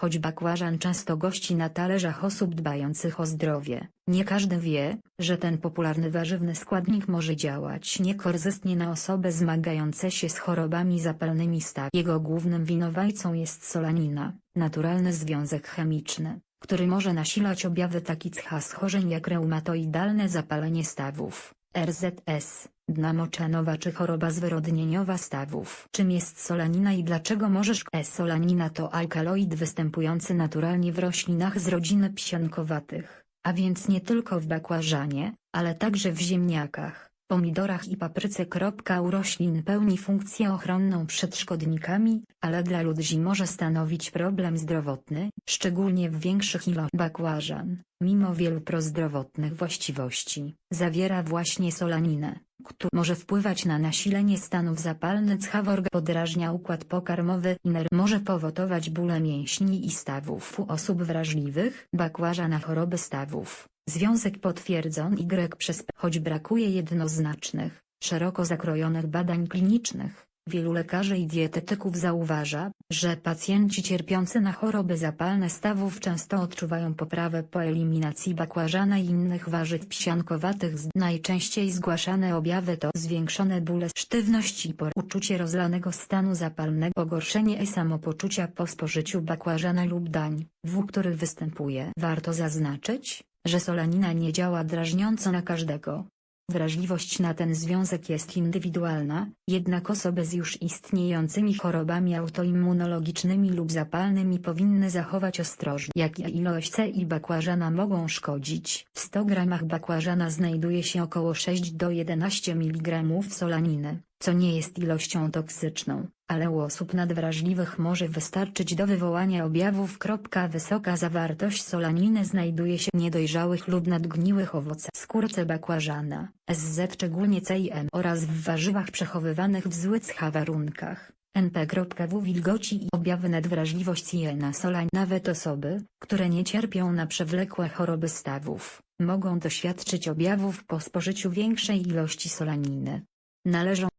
Choć bakłażan często gości na talerzach osób dbających o zdrowie, nie każdy wie, że ten popularny warzywny składnik może działać niekorzystnie na osoby zmagające się z chorobami zapalnymi staw. Jego głównym winowajcą jest solanina, naturalny związek chemiczny, który może nasilać objawy takich schorzeń jak reumatoidalne zapalenie stawów, RZS, dna moczanowa czy choroba zwyrodnieniowa stawów. Czym jest solanina i dlaczego możesz E-solanina to alkaloid występujący naturalnie w roślinach z rodziny psiankowatych, a więc nie tylko w bakłażanie, ale także w ziemniakach, pomidorach i papryce. U roślin pełni funkcję ochronną przed szkodnikami, ale dla ludzi może stanowić problem zdrowotny, szczególnie w większych ilościach. Bakłażan, mimo wielu prozdrowotnych właściwości, zawiera właśnie solaninę, która może wpływać na nasilenie stanów zapalnych chawor podrażnia układ pokarmowy i może powodować bóle mięśni i stawów u osób wrażliwych. Bakłaża na choroby stawów. Związek potwierdzon Y przez P. Choć brakuje jednoznacznych, szeroko zakrojonych badań klinicznych, wielu lekarzy i dietetyków zauważa, że pacjenci cierpiący na choroby zapalne stawów często odczuwają poprawę po eliminacji bakłażana i innych warzyw psiankowatych. Najczęściej zgłaszane objawy to zwiększone bóle, sztywność i uczucie rozlanego stanu zapalnego, pogorszenie samopoczucia po spożyciu bakłażana lub dań, w których występuje. Warto zaznaczyć, że solanina nie działa drażniąco na każdego. Wrażliwość na ten związek jest indywidualna, jednak osoby z już istniejącymi chorobami autoimmunologicznymi lub zapalnymi powinny zachować ostrożność. Jakie ilość C i bakłażana mogą szkodzić? W 100 gramach bakłażana znajduje się około 6 do 11 mg solaniny, co nie jest ilością toksyczną, ale u osób nadwrażliwych może wystarczyć do wywołania objawów. Wysoka zawartość solaniny znajduje się w niedojrzałych lub nadgniłych owocach, skórce bakłażana, SZ szczególnie C i M oraz w warzywach przechowywanych w złych warunkach. NP.W wilgoci i objawy nadwrażliwości na solań. Nawet osoby, które nie cierpią na przewlekłe choroby stawów, mogą doświadczyć objawów po spożyciu większej ilości solaniny. Należą